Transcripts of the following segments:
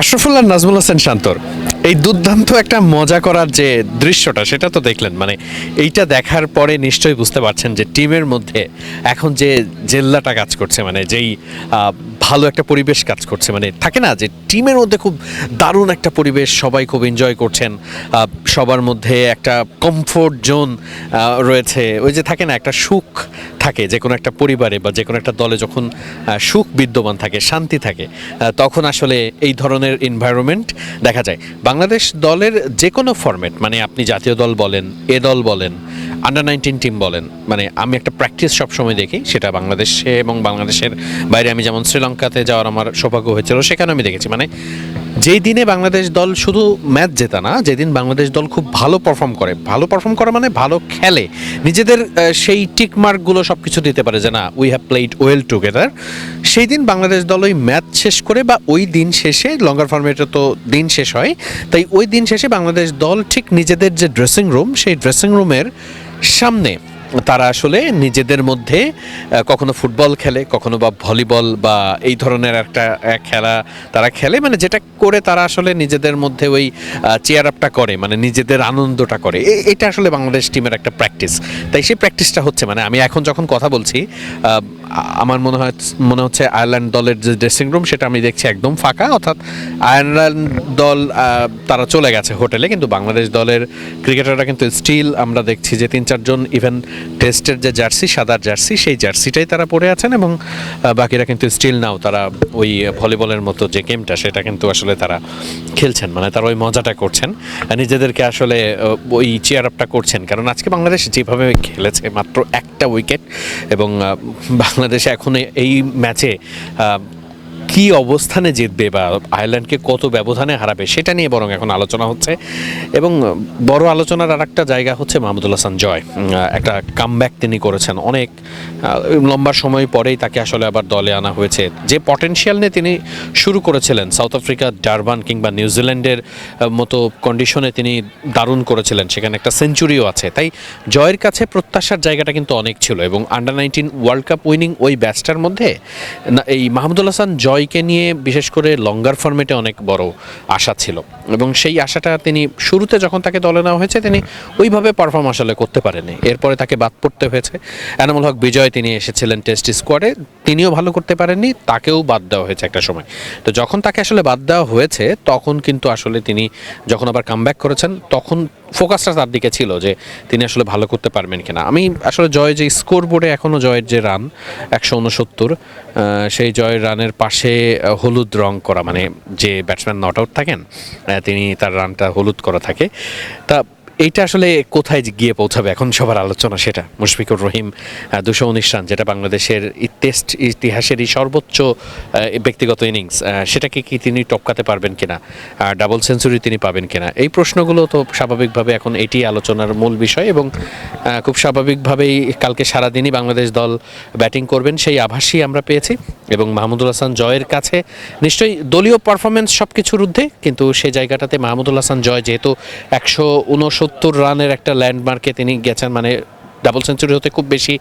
আশরাফুল্লাহ নাজমুল হোসেন শান্তর, এই দুর্দান্ত একটা মজা করার যে দৃশ্যটা, সেটা তো দেখলেন মানে এইটা দেখার পরে নিশ্চয়ই বুঝতে পারছেন যে টিমের মধ্যে এখন যে জেল্লাটা কাজ করছে মানে যেই ভালো একটা পরিবেশ কাজ করছে মানে থাকে না যে টিমের মধ্যে খুব দারুণ একটা পরিবেশ, সবাই খুব এনজয় করছেন সবার মধ্যে একটা কমফোর্ট জোন রয়েছে, ওই যে থাকে না একটা সুখ থাকে, যে কোনো একটা পরিবারে বা যে কোনো একটা দলে যখন সুখ বিদ্যমান থাকে, শান্তি থাকে তখন আসলে এই ধরনের এনভায়রনমেন্ট দেখা যায়। বাংলাদেশ দলের যে কোনো ফরম্যাট মানে আপনি জাতীয় দল বলেন, এ দল বলেন আন্ডার নাইনটিন টিম বলেন মানে আমি একটা প্র্যাকটিস সবসময় দেখি, সেটা বাংলাদেশে এবং বাংলাদেশের বাইরে। আমি যেমন শ্রীলঙ্কাতে যাওয়ার আমার সৌভাগ্য হয়েছিল, সেখানে আমি দেখেছি। মানে যেই দিনে বাংলাদেশ দল শুধু ম্যাচ জেতা না যেদিন বাংলাদেশ দল খুব ভালো পারফর্ম করে, ভালো পারফর্ম করে মানে ভালো খেলে। নিজেদের সেই টিক মার্কগুলো সব কিছু দিতে পারে যে না we have played well together সেই দিন বাংলাদেশ দল ওই ম্যাচ শেষ করে বা ওই দিন শেষে লঙ্গার ফর্মেটে তো দিন শেষ হয়, তাই ওই দিন শেষে বাংলাদেশ দল ঠিক নিজেদের যে ড্রেসিং রুম সেই ড্রেসিং রুমের সামনে তারা আসলে নিজেদের মধ্যে কখনো ফুটবল খেলে, কখনো বা ভলিবল বা এই ধরনের একটা খেলা তারা খেলে। মানে যেটা করে তারা আসলে নিজেদের মধ্যে ওই চেয়ার আপটা করে মানে নিজেদের আনন্দটা করে। এটা আসলে বাংলাদেশ টিমের একটা প্র্যাকটিস তাই সেই প্র্যাকটিসটা হচ্ছে মানে আমি এখন যখন কথা বলছি আমার মনে হয় মনে হচ্ছে আয়ারল্যান্ড দলের যে ড্রেসিং রুম সেটা আমি দেখছি একদম ফাঁকা। অর্থাৎ আয়ারল্যান্ড দল তারা চলে গেছে হোটেলে, কিন্তু বাংলাদেশ দলের ক্রিকেটাররা কিন্তু স্টিল আমরা দেখছি যে তিন, চারজন ইভেন টেস্টের যে জার্সি সাদার জার্সি, সেই জার্সিটাই তারা পরে আছেন এবং বাকিরা কিন্তু স্টিল নাও তারা ওই ভলিবলের মতো যে গেমটা, সেটা কিন্তু আসলে তারা খেলছেন। মানে তারা ওই মজাটা করছেন। নিজেদেরকে আসলে ওই চেয়ার আপটা করছেন। কারণ আজকে বাংলাদেশ যেভাবে খেলেছে মাত্র একটা উইকেট এবং বাংলাদেশ এখন এই ম্যাচে কি অবস্থানে জিতবে বা আয়ারল্যান্ডকে কত ব্যবধানে হারাবে সেটা নিয়ে বরং এখন আলোচনা হচ্ছে। এবং বড় আলোচনার আর একটা জায়গা হচ্ছে মাহমুদুল হাসান জয়। একটা কামব্যাক তিনি করেছেন অনেক লম্বা সময় পরেই তাকে আসলে আবার দলে আনা হয়েছে। যে পটেনশিয়াল নিয়ে তিনি শুরু করেছিলেন সাউথ আফ্রিকা ডারবান কিংবা নিউজিল্যান্ডের মতো কন্ডিশনে তিনি দারুণ করেছিলেন, সেখানে একটা সেঞ্চুরিও আছে। তাই জয়ের কাছে প্রত্যাশার জায়গাটা কিন্তু অনেক ছিল এবং under nineteen world cup winning ওই ব্যাচটার মধ্যে এই মাহমুদুল হাসান জয়কে নিয়ে বিশেষ করে লঙ্গার ফর্মেটে অনেক বড় আশা ছিল। এবং সেই আশাটা তিনি শুরুতে যখন তাকে দলে নেওয়া হয়েছে, তিনি ওইভাবে পারফর্ম আসলে করতে পারেনি এরপরে তাকে বাদ পড়তে হয়েছে। এনামুল হক বিজয় তিনি এসেছিলেন টেস্ট স্কোয়াডে তিনিও ভালো করতে পারেননি, তাকেও বাদ দেওয়া হয়েছে একটা সময়। তো যখন তাকে আসলে বাদ দেওয়া হয়েছে, তখন কিন্তু আসলে তিনি যখন আবার কামব্যাক করেছেন, তখন ফোকাসটা তার দিকে ছিল যে তিনি আসলে ভালো করতে পারবেন কিনা। আমি আসলে জয় যে স্কোর বোর্ডে এখনও জয়ের যে রান একশো উনসত্তর সেই জয়ের রানের পাশে হলুদ রং করা মানে যে ব্যাটসম্যান নট আউট থাকেন তিনি তার রানটা হলুদ করা থাকে। তা এইটা আসলে কোথায় গিয়ে পৌঁছাবে? এখন সবার আলোচনা সেটা। মুশফিকুর রহিম দুশো উনিশ রান, যেটা বাংলাদেশের টেস্ট ইতিহাসেরই সর্বোচ্চ ব্যক্তিগত ইনিংস সেটাকে কি তিনি টপকাতে পারবেন কিনা? ডাবল সেঞ্চুরি তিনি পাবেন কিনা? এই প্রশ্নগুলো তো স্বাভাবিকভাবে এখন এটি আলোচনার মূল বিষয় এবং খুব স্বাভাবিকভাবেই কালকে সারাদিনই বাংলাদেশ দল ব্যাটিং করবেন সেই আভাসই আমরা পেয়েছি এবং মাহমুদুল হাসান জয়ের কাছে। নিশ্চয়ই দলীয় পারফরমেন্স সব কিছুর ঊর্ধ্বে, কিন্তু সেই জায়গাটাতে মাহমুদুল হাসান জয় যেহেতু একশো উনসত্তর রানের একটা ল্যান্ডমার্কে তিনি গেছেন মানে ডাবল সেঞ্চুরি হতে খুব বেশি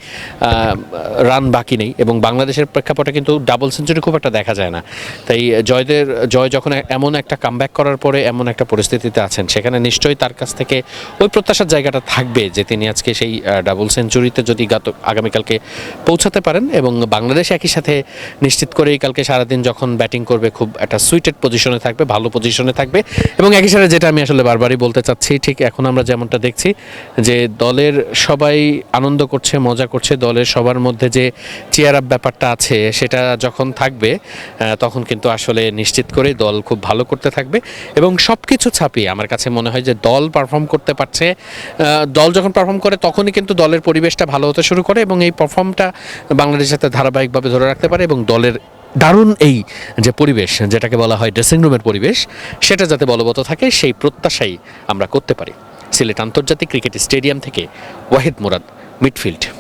রান বাকি নেই এবং বাংলাদেশের প্রেক্ষাপটে কিন্তু ডাবল সেঞ্চুরি খুব একটা দেখা যায় না। তাই জয়দের, জয় যখন এমন একটা কামব্যাক করার পরে এমন একটা পরিস্থিতিতে আছেন, সেখানে নিশ্চয়ই তার কাছ থেকে ওই প্রত্যাশার জায়গাটা থাকবে যে তিনি আজকে সেই ডাবল সেঞ্চুরিতে যদি আগামীকালকে পৌঁছাতে পারেন এবং বাংলাদেশ একই সাথে নিশ্চিত করেই কালকে সারাদিন যখন ব্যাটিং করবে খুব একটা সুইটেড পজিশনে থাকবে, ভালো পজিশনে থাকবে এবং একই সাথে যেটা আমি আসলে বারবারই বলতে চাচ্ছি, ঠিক এখন আমরা যেমনটা দেখছি যে দলের সবাই আনন্দ করছে, মজা করছে দলের সবার মধ্যে যে চেয়ার আপ ব্যাপারটা আছে, সেটা যখন থাকবে তখন কিন্তু আসলে নিশ্চিত করে দল খুব ভালো করতে থাকবে। এবং সব কিছু ছাপিয়ে আমার কাছে মনে হয় যে দল পারফর্ম করতে পারছে দল যখন পারফর্ম করে, তখনই কিন্তু দলের পরিবেশটা ভালো হতে শুরু করে এবং এই পারফর্মটা বাংলাদেশ যাতে ধারাবাহিকভাবে ধরে রাখতে পারে এবং দলের দারুণ এই যে পরিবেশ, যেটাকে বলা হয় ড্রেসিং রুমের পরিবেশ, সেটা যাতে বলবৎ থাকে, সেই প্রত্যাশাই আমরা করতে পারি। সিলেট আন্তর্জাতিক ক্রিকেট স্টেডিয়াম থেকে ওয়াহিদ মুরাদ মিডফিল্ড।